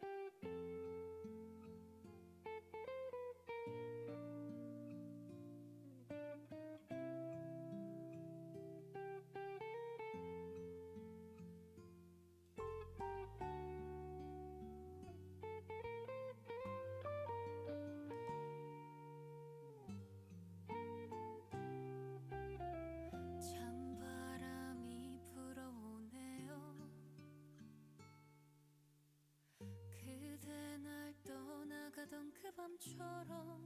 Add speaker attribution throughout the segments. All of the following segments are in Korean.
Speaker 1: thank you 그 밤처럼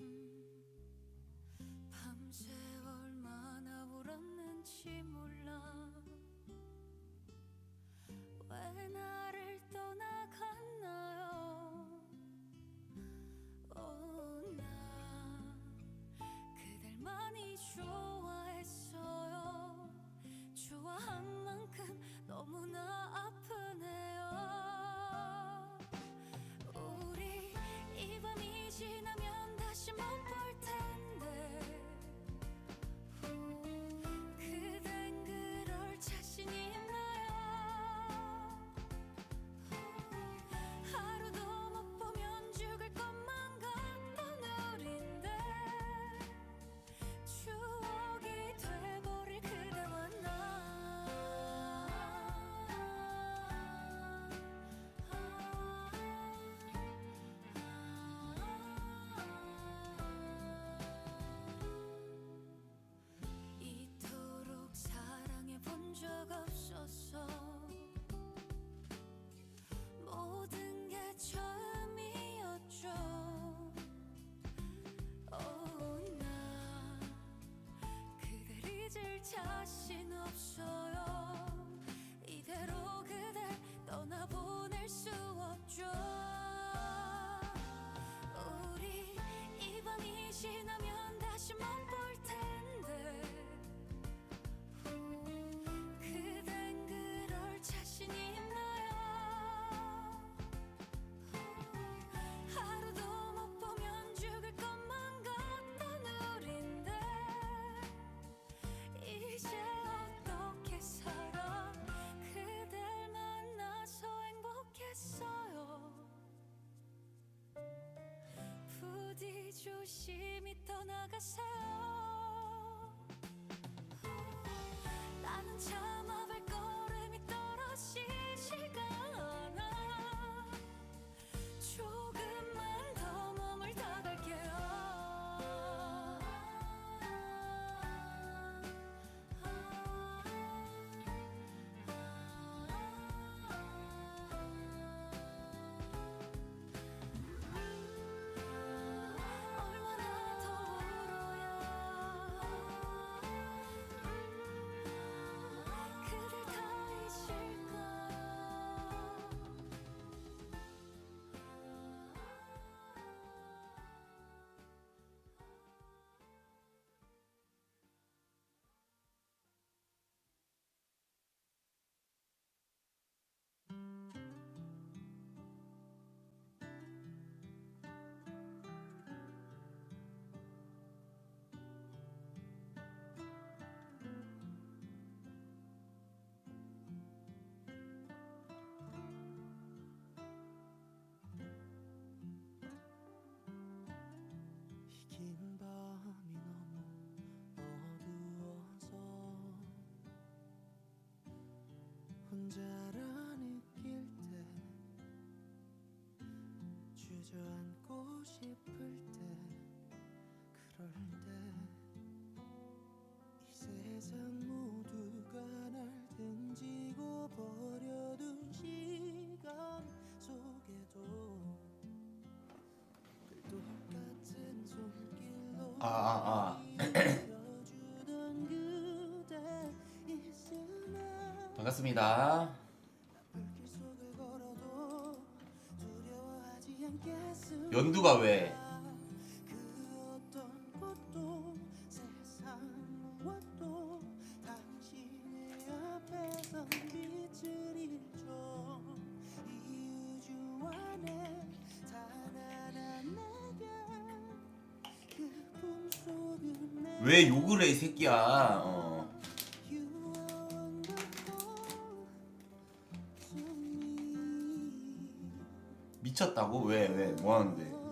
Speaker 1: 음, 밤새 조심히 떠나가세요.
Speaker 2: 혼자라 느낄 때 주저앉고 싶을 때 그럴 때 이 세상 모두가 날 던지고 버려둔 시간 속에도 그
Speaker 3: 아, 아, 아. 맞습니다. 연두가 왜? 왜 욕을 해 이 새끼야 어. 미쳤다고? 왜 왜? 뭐 하는데?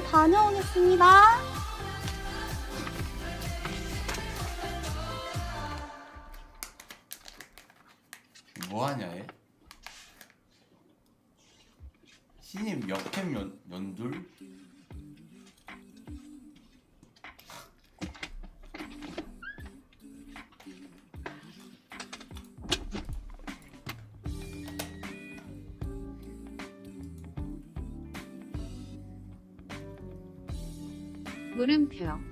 Speaker 4: 다녀오겠습니다.
Speaker 5: 물음표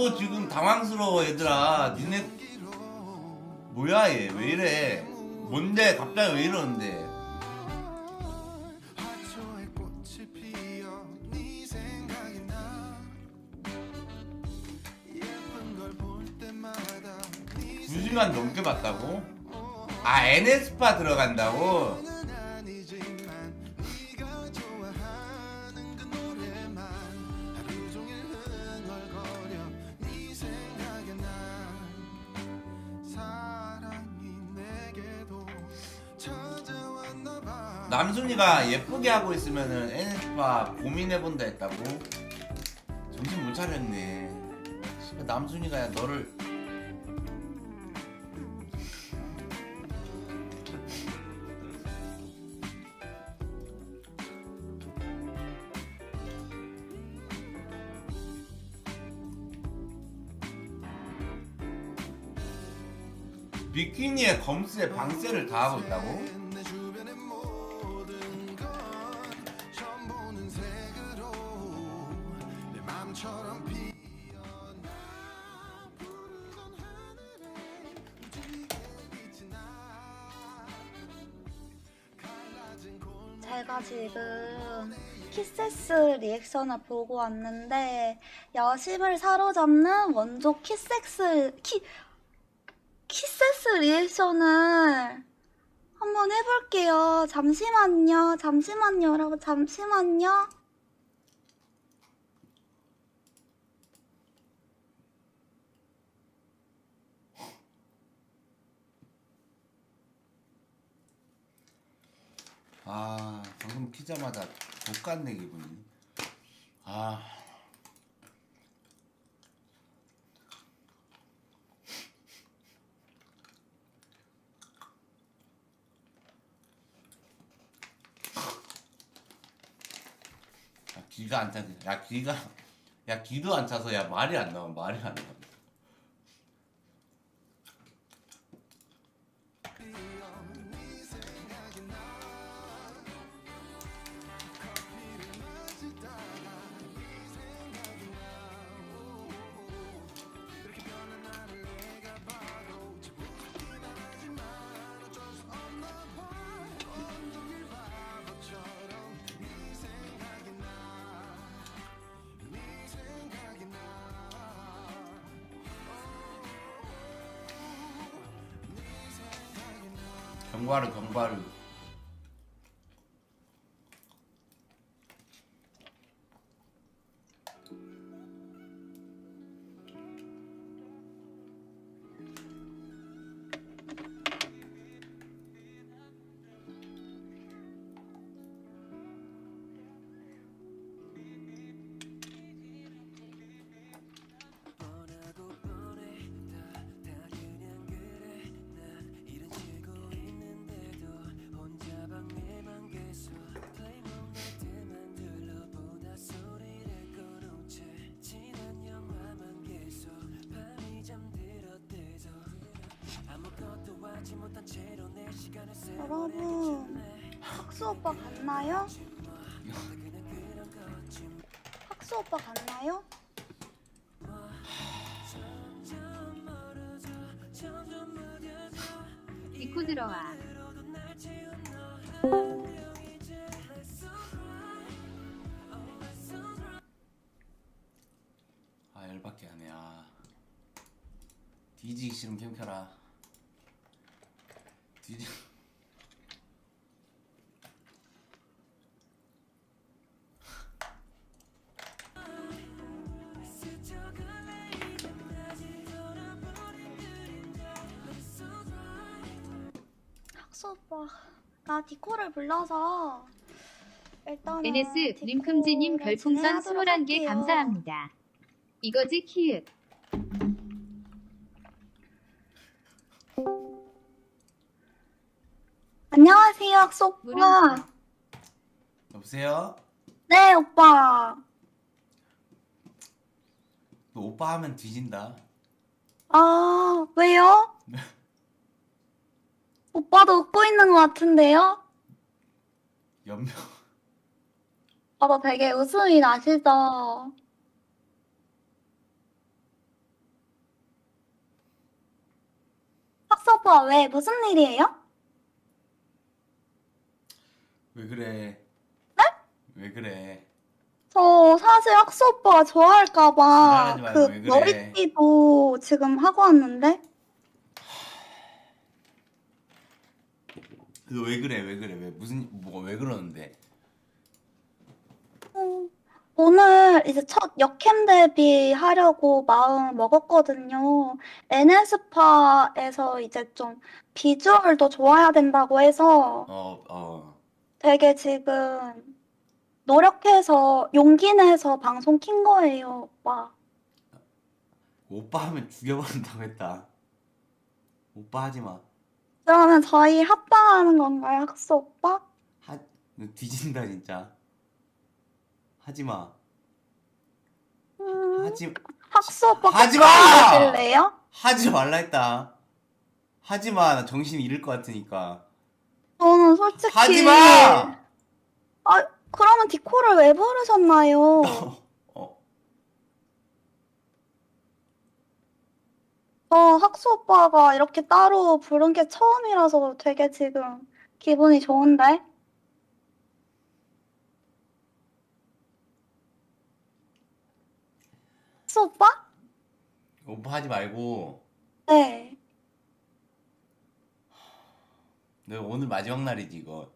Speaker 3: 야 나도 지금 당황스러워 얘들아. 니네 뭐야 얘? 왜 이래? 뭔데? 갑자기 왜 이러는데?
Speaker 2: 네
Speaker 3: 2시간 넘게 봤다고? 아 NS파 들어간다고? 남순이가 예쁘게 하고 있으면은 NS파 고민해본다 했다고? 정신 못 차렸네 씨발, 남순이가 너를 비키니에 검스에 방세를 다 하고 있다고?
Speaker 4: 리액션을 보고 왔는데 여심을 사로잡는 원조 키섹스 키 키세스 리액션을 한번 해볼게요. 잠시만요. 잠시만요, 여러분. 잠시만요.
Speaker 3: 아 방금 키자마자 족같네 기분이 아. 야, 기가 안 차지. 야 기가 야 기도 안 차서 야 말이 안 나와 말이 안 나와 경과르 경과르
Speaker 4: 여러분 학수 오빠 갔나요? 학수 오빠 갔나요? 수 오빠가 디코를 불러서 일단은
Speaker 5: NS 림큼지님 별풍선
Speaker 4: 진행하도록
Speaker 5: 21개
Speaker 4: 할게요.
Speaker 5: 감사합니다. 이거지 키읔.
Speaker 4: 안녕하세요 학수 오빠
Speaker 3: 여보세요?
Speaker 4: 네 오빠
Speaker 3: 너 오빠 하면 뒤진다
Speaker 4: 아 왜요? 오빠도 웃고 있는 것 같은데요?
Speaker 3: 연명
Speaker 4: 오빠 되게 웃음이 나시죠? 학수 오빠 왜 무슨 일이에요?
Speaker 3: 왜 그래 왜 그래
Speaker 4: 저 사실 학수 오빠가 좋아할까봐
Speaker 3: 지랄하지
Speaker 4: 그
Speaker 3: 말고 왜 그래.
Speaker 4: 머리띠도 지금 하고 왔는데
Speaker 3: 너 왜 그래? 왜 그래? 왜 무슨 뭐가 왜 그러는데?
Speaker 4: 어, 오늘 이제 첫 역캠 데뷔 하려고 마음 먹었거든요. NS파에서 이제 좀 비주얼도 좋아야 된다고 해서
Speaker 3: 어 어.
Speaker 4: 되게 지금 노력해서 용기 내서 방송 킨 거예요, 오빠.
Speaker 3: 오빠 하면 죽여버린다고 했다. 오빠 하지 마
Speaker 4: 그러면 저희 합방하는 건가요, 학수 오빠?
Speaker 3: 하, 너 뒤진다 진짜 하지 마
Speaker 4: 음,
Speaker 3: 하지
Speaker 4: 학수 오빠
Speaker 3: 하지 마!
Speaker 4: 하실래요?
Speaker 3: 하지 말라 했다 하지 마 나 정신 잃을 것 같으니까
Speaker 4: 저는 솔직히
Speaker 3: 하지 마
Speaker 4: 아, 그러면 디코를 왜 부르셨나요? 어저 학수 오빠가 이렇게 따로 부른 게 처음이라서 되게 지금 기분이 좋은데? 학수 오빠?
Speaker 3: 오빠 하지 말고
Speaker 4: 네.
Speaker 3: 너 오늘 마지막 날이지 이거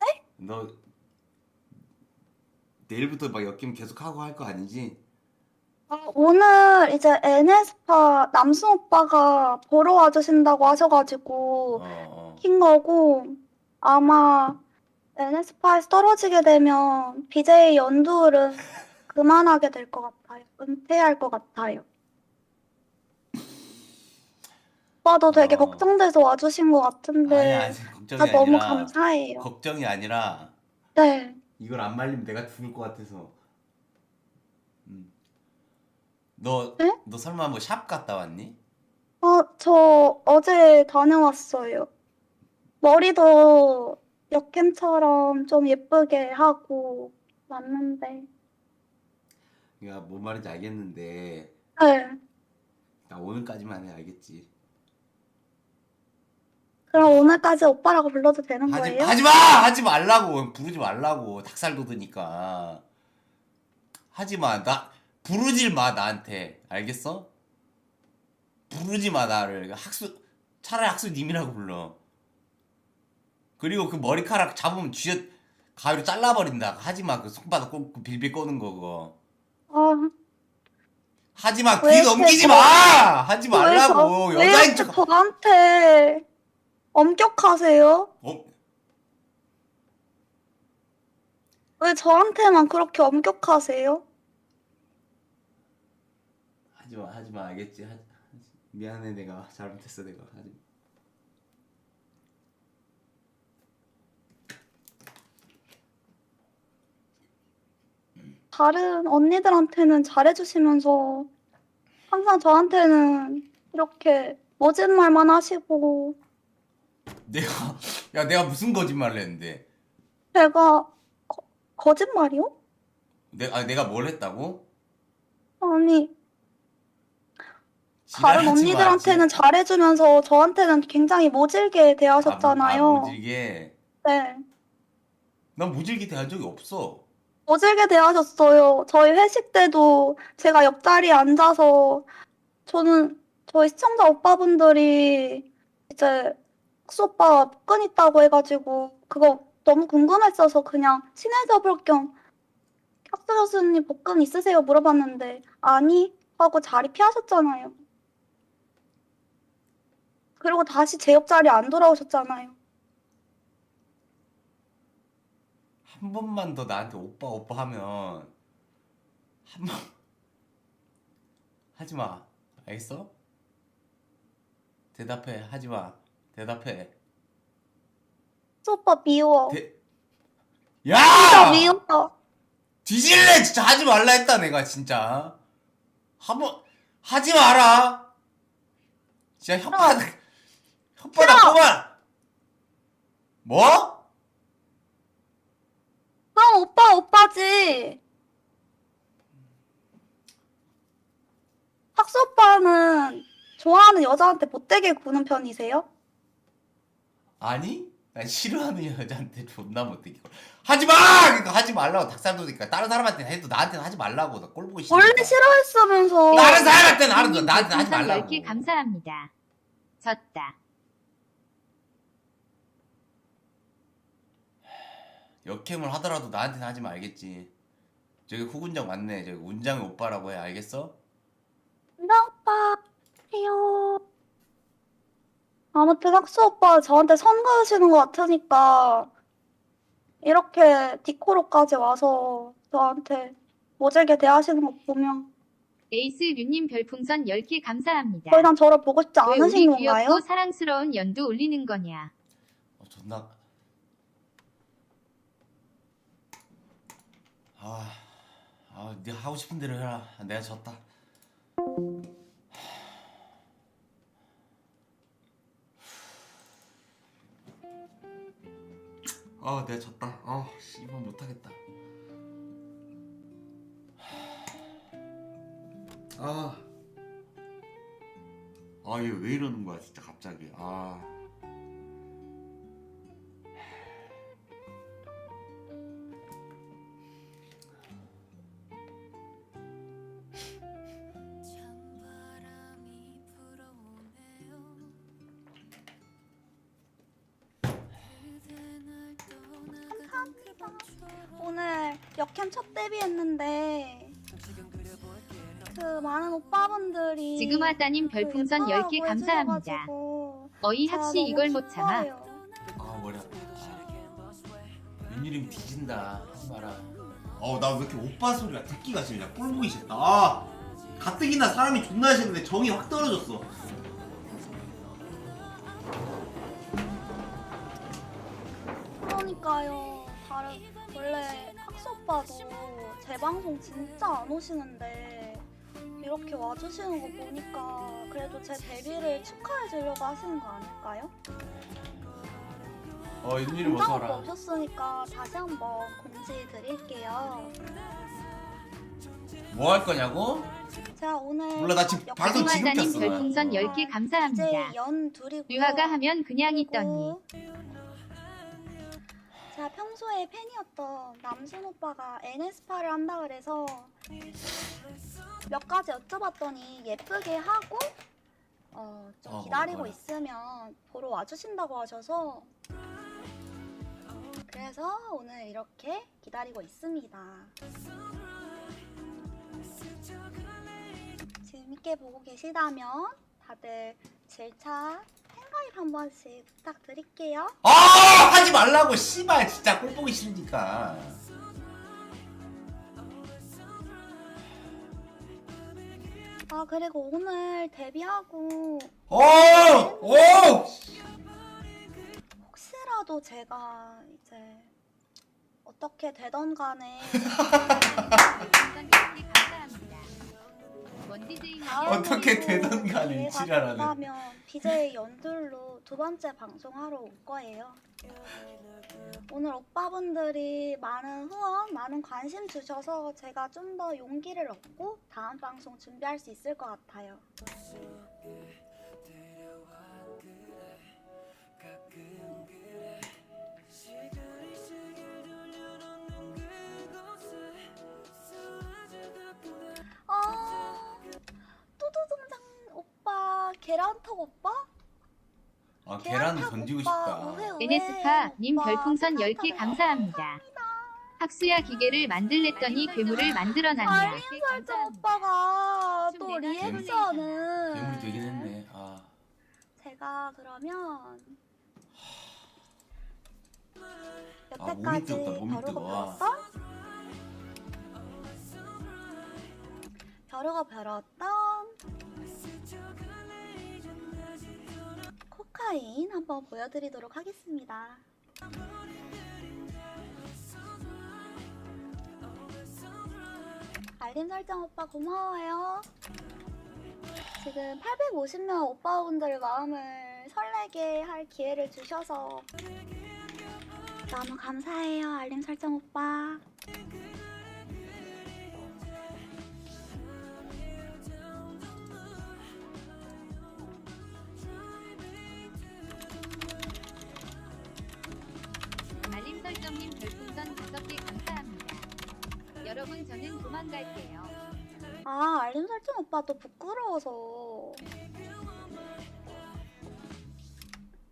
Speaker 3: 네? 너 내일부터 막 엮임 계속 하고 할 거 아니지?
Speaker 4: 아, 오늘 이제 NS파 남순 오빠가 보러 와주신다고 하셔가지고
Speaker 3: 어, 어.
Speaker 4: 킨 거고 아마 NS파에서 떨어지게 되면 BJ 연두를 그만하게 될 것 같아요. 은퇴할 것 같아요. 오빠도 되게
Speaker 3: 어.
Speaker 4: 걱정돼서 와주신 것 같은데
Speaker 3: 아니 아니 걱정이
Speaker 4: 나 너무
Speaker 3: 아니라
Speaker 4: 감사해요.
Speaker 3: 걱정이 아니라
Speaker 4: 네.
Speaker 3: 이걸 안 말리면 내가 죽을 것 같아서. 음. 너,
Speaker 4: 네?
Speaker 3: 너 설마 뭐 샵 갔다 왔니?
Speaker 4: 어, 저 어제 다녀왔어요. 머리도 역캠처럼 좀 예쁘게 하고 왔는데.
Speaker 3: 야, 뭔 말인지 알겠는데
Speaker 4: 네.
Speaker 3: 나 오늘까지만 해 알겠지?
Speaker 4: 그럼 오늘까지 오빠라고 불러도 되는
Speaker 3: 하지
Speaker 4: 거예요?
Speaker 3: 하지 마! 하지 말라고. 부르지 말라고. 닭살 돋으니까. 하지 마. 나 부르질 마 나한테. 알겠어? 부르지 마 나를. 학수 차라리 학수님이라고 불러. 그리고 그 머리카락 잡으면 쥐어 가위로 잘라버린다. 하지마 그 손바닥 꼭 빌빌 꺼는 거 그거.
Speaker 4: 아,
Speaker 3: 하지마 왜귀 넘기지
Speaker 4: 이렇게
Speaker 3: 마. 하지
Speaker 4: 왜
Speaker 3: 말라고
Speaker 4: 저- 왜
Speaker 3: 여자인
Speaker 4: 이렇게
Speaker 3: 척.
Speaker 4: 저한테 엄격하세요?
Speaker 3: 어?
Speaker 4: 왜 저한테만 그렇게 엄격하세요?
Speaker 3: 하지 마 하지 마 알겠지? 하지, 하지. 미안해 내가 잘못했어 내가 하지.
Speaker 4: 다른 언니들한테는 잘해주시면서 항상 저한테는 이렇게 멋진 말만 하시고
Speaker 3: 내가 야 내가 무슨 거짓말을 했는데?
Speaker 4: 제가 거, 거짓말이요?
Speaker 3: 내가 아, 내가 뭘 했다고?
Speaker 4: 아니 다른
Speaker 3: 지랄하지 마,
Speaker 4: 언니들한테는
Speaker 3: 지랄.
Speaker 4: 잘해주면서 저한테는 굉장히 모질게 대하셨잖아요.
Speaker 3: 아, 모- 아, 모질게.
Speaker 4: 네.
Speaker 3: 난 모질게 대한 적이 없어.
Speaker 4: 모질게 대하셨어요. 저희 회식 때도 제가 옆자리에 앉아서 저는 저희 시청자 오빠분들이 이제 흑수 오빠가 복근 있다고 해가지고 그거 너무 궁금했어서 그냥 친해져 볼겸 혁수 교수님 복근 있으세요? 물어봤는데 아니 하고 자리 피하셨잖아요. 그리고 다시 제 옆자리에 안 돌아오셨잖아요.
Speaker 3: 한 번만 더 나한테 오빠 오빠 하면 한 번 하지 마. 알겠어? 대답해. 하지 마. 대답해.
Speaker 4: 오빠 미워.
Speaker 3: 대...
Speaker 4: 진짜
Speaker 3: 야!
Speaker 4: 미워.
Speaker 3: 뒤질래 진짜 하지 말라 했다 내가 진짜. 한번 하지 마라. 진짜 혓바닥 혓바닥
Speaker 4: 싫어.
Speaker 3: 뽑아. 뭐?
Speaker 4: 그럼 오빠 오빠지. 학수 오빠는 좋아하는 여자한테 못되게 구는 편이세요?
Speaker 3: 아니? 난 싫어하는 여자한테 존나 못되게 하지 마! 그러니까 하지 말라고 닭살 돋으니까 다른 사람한테 해도 나한테는 하지 말라고 나 꼴 보기 싫으니까
Speaker 4: 원래 싫어했으면서
Speaker 3: 다른 사람한테는 알아도
Speaker 5: 님
Speaker 3: 나한테 하지 말라고
Speaker 5: 10개 감사합니다. 졌다.
Speaker 3: 역행을 하더라도 나한테는 하지 말겠지 저기 후군장 맞네 저기 운장의 오빠라고 해 알겠어?
Speaker 4: 나 오빠 해요. 아무튼 학수 오빠 저한테 선 그으시는 것 같으니까 이렇게 디코로까지 와서 저한테 모질게 대하시는 거 보면
Speaker 5: 에이스 류님 별풍선 10개 감사합니다.
Speaker 4: 더 이상 저를 보고 싶지
Speaker 5: 왜
Speaker 4: 않으신
Speaker 5: 우리
Speaker 4: 건가요?
Speaker 5: 귀엽고 사랑스러운 연두 올리는 거냐?
Speaker 3: 어, 존나 아, 아, 네가 하고 싶은 대로 해라. 내가 졌다. 아, 내가 졌다. 아, 씨발 못하겠다. 아, 아, 얘 왜 이러는 거야, 진짜 갑자기. 아.
Speaker 5: 하따님
Speaker 4: 그
Speaker 5: 별풍선
Speaker 4: 예뻐라고
Speaker 5: 10개 감사합니다. 어이
Speaker 4: 너무
Speaker 5: 이걸 못 참아.
Speaker 3: 아 머리 아파 웬일이면 뒤진다. 하지 마라. 어나 왜 이렇게 오빠 소리가 듣기가 싫냐? 꼴 보기 싫다. 아 가뜩이나 사람이 존나 싫은데 정이 확 떨어졌어.
Speaker 4: 그러니까요. 다른 원래 학수 오빠도 제 방송 진짜 안 오시는데 이렇게 와주시는 거 보니까 그래도 제 데뷔를 축하해 주려고 하시는 거 아닐까요?
Speaker 3: 어 웬일이
Speaker 4: 공장
Speaker 3: 어서
Speaker 4: 오빠
Speaker 3: 와라
Speaker 4: 오셨으니까 다시 한번 공지 드릴게요.
Speaker 3: 뭐 할 거냐고?
Speaker 4: 제가 오늘
Speaker 3: 몰라, 나 지금
Speaker 4: 역-
Speaker 3: 방송
Speaker 5: 지금
Speaker 3: 켰어,
Speaker 5: 별풍선
Speaker 3: 나.
Speaker 5: 10개
Speaker 4: 이제
Speaker 5: 감사합니다.
Speaker 4: 연 둘이고요.
Speaker 5: 류하가 하면 그냥
Speaker 4: 그리고
Speaker 5: 있더니
Speaker 4: 제가 평소에 팬이었던 남순 오빠가 NS파를 한다 그래서 몇 가지 여쭤봤더니 예쁘게 하고 어, 좀
Speaker 3: 어,
Speaker 4: 기다리고
Speaker 3: 뭐야.
Speaker 4: 있으면 보러 와주신다고 하셔서 그래서 오늘 이렇게 기다리고 있습니다. 재밌게 보고 계시다면 다들 질차 팬가입 한 번씩 부탁드릴게요.
Speaker 3: 아 하지 말라고 씨발 진짜 꼴 보기 싫으니까
Speaker 4: 아 그리고 오늘 데뷔하고
Speaker 3: 어! 오오
Speaker 4: 혹시라도 제가 이제 어떻게 되던 간에
Speaker 3: 어떻게 되던 간에 지랄하네.
Speaker 4: 하면 BJ 연둘로 두 번째 방송하러 올 거예요. 오늘 오빠분들이 많은 후원, 많은 관심 주셔서 제가 좀 더 용기를 얻고 다음 방송 준비할 수 있을 것 같아요. 오빠, 계란턱 오빠?
Speaker 3: 아 계란 던지고 싶다.
Speaker 5: NS파님
Speaker 4: 오빠,
Speaker 5: 별풍선
Speaker 4: 계란턱
Speaker 5: 10개 감사합니다. 학수야 기계를 만들랬더니 괴물을 만들어놨냐.
Speaker 4: 알림 설정 오빠가 또
Speaker 5: 내가
Speaker 4: 리액션은
Speaker 3: 괴물이 되긴 했네. 아.
Speaker 4: 제가 그러면
Speaker 3: 아, 몸이
Speaker 4: 여태까지
Speaker 3: 뜨겁다, 몸이
Speaker 4: 벼르고
Speaker 3: 뜨거워.
Speaker 4: 벼렀던 벼르고 벼렀던 코카인 한번 보여드리도록 하겠습니다. 알림 설정 오빠 고마워요. 지금 850명 오빠분들 마음을 설레게 할 기회를 주셔서 너무 감사해요, 알림 설정 오빠. 아, 알림 설정 오빠도 부끄러워서.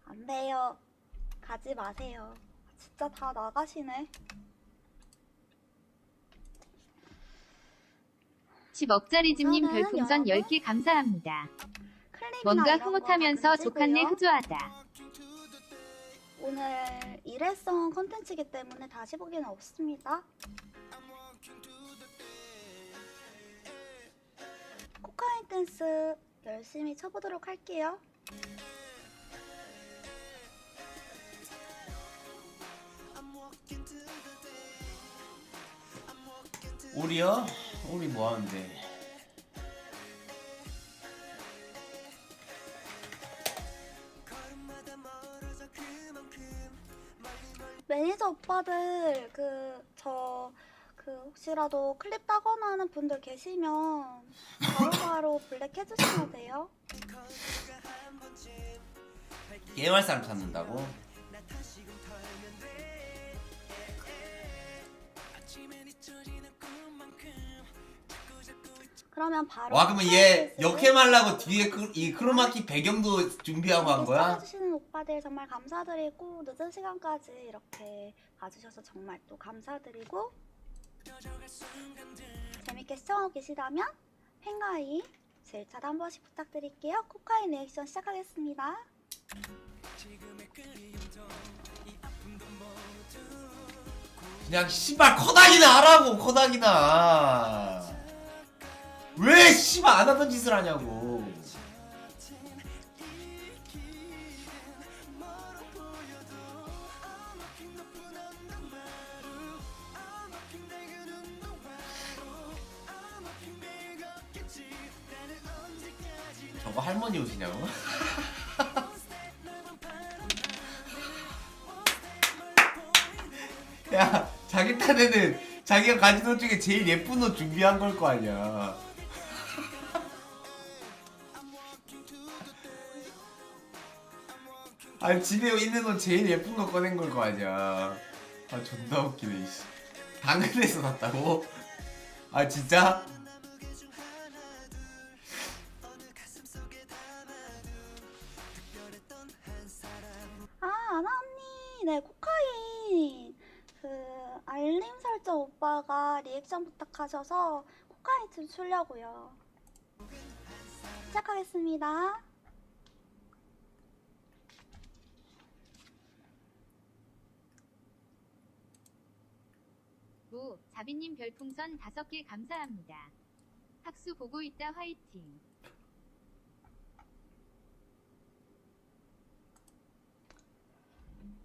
Speaker 4: 안 돼요. 가지 마세요. 진짜 다 나가시네.
Speaker 5: 10억짜리즘님
Speaker 4: 저는
Speaker 5: 별풍선
Speaker 4: 여러분
Speaker 5: 10개 감사합니다.
Speaker 4: 클립이나
Speaker 5: 뭔가
Speaker 4: 이런 거
Speaker 5: 흐뭇하면서
Speaker 4: 만지고요.
Speaker 5: 조칸내 흐조하다.
Speaker 4: 오늘 일회성 컨텐츠이기 때문에 다시 보기는 없습니다. 댄스 열심히 쳐보도록 할게요.
Speaker 3: 우리요? 우리 뭐 하는데
Speaker 4: 매니저 오빠들 그저 그 혹시라도 클립 따거나 하는 분들 계시면 바로바로 블랙 해주시면 돼요.
Speaker 3: 게임할 사람 찾는다고?
Speaker 4: 그러면 바로
Speaker 3: 와 그러면 얘 역해말라고 뒤에 그, 이 크로마키 배경도 준비하고 한 거야?
Speaker 4: 해주시는 오빠들 정말 감사드리고 늦은 시간까지 이렇게 봐주셔서 정말 또 감사드리고 재밌게 시청하고 계시다면 팬가이 질차도 한 번씩 부탁드릴게요. 코카인 리액션 시작하겠습니다.
Speaker 3: 그냥 씨발 커닥이나 하라고 커닥이나 왜 씨발 안 하던 짓을 하냐고 저거 할머니 옷이냐고? 야 자기 딴에는 자기가 가진 옷 중에 제일 예쁜 옷 준비한 걸 거 아니야 아니 집에 있는 옷 제일 예쁜 거 꺼낸 걸 거 아니야 아 존나 웃기네 이씨 당근에서 샀다고? 아 진짜?
Speaker 4: 아, 아나 언니, 네, 코카인 알림 설정 오빠가 리액션 부탁하셔서 코카이트 추려고요. 시작하겠습니다.
Speaker 5: 무 자비님 별풍선 5개 감사합니다. 학수 보고 있다 화이팅.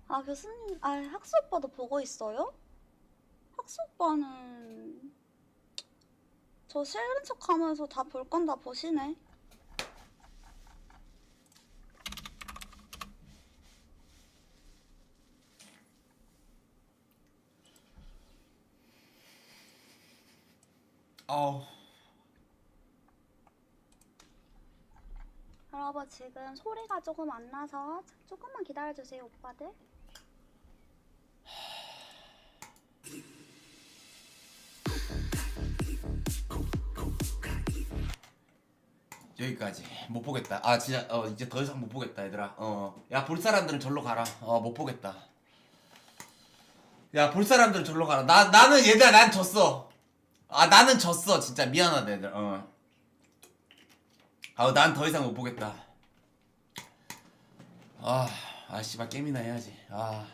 Speaker 4: 아 교수님, 아 학수 오빠도 보고 있어요? 학수 오빠는 저 싫은 척하면서 다 볼 건 다 보시네.
Speaker 3: 어우
Speaker 4: 여러분 지금 소리가 조금 안 나서 조금만 기다려주세요 오빠들.
Speaker 3: 여기까지 못 보겠다. 아 진짜 어 이제 더 이상 못 보겠다 얘들아. 어야 볼 사람들은 절로 가라. 어 못 보겠다. 야 볼 사람들은 절로 가라. 나 나는 얘들아 난 졌어. 아 나는 졌어 진짜 미안하다 얘들. 어. 아난 더 이상 못 보겠다. 아, 아 씨발 게임이나 해야지. 아.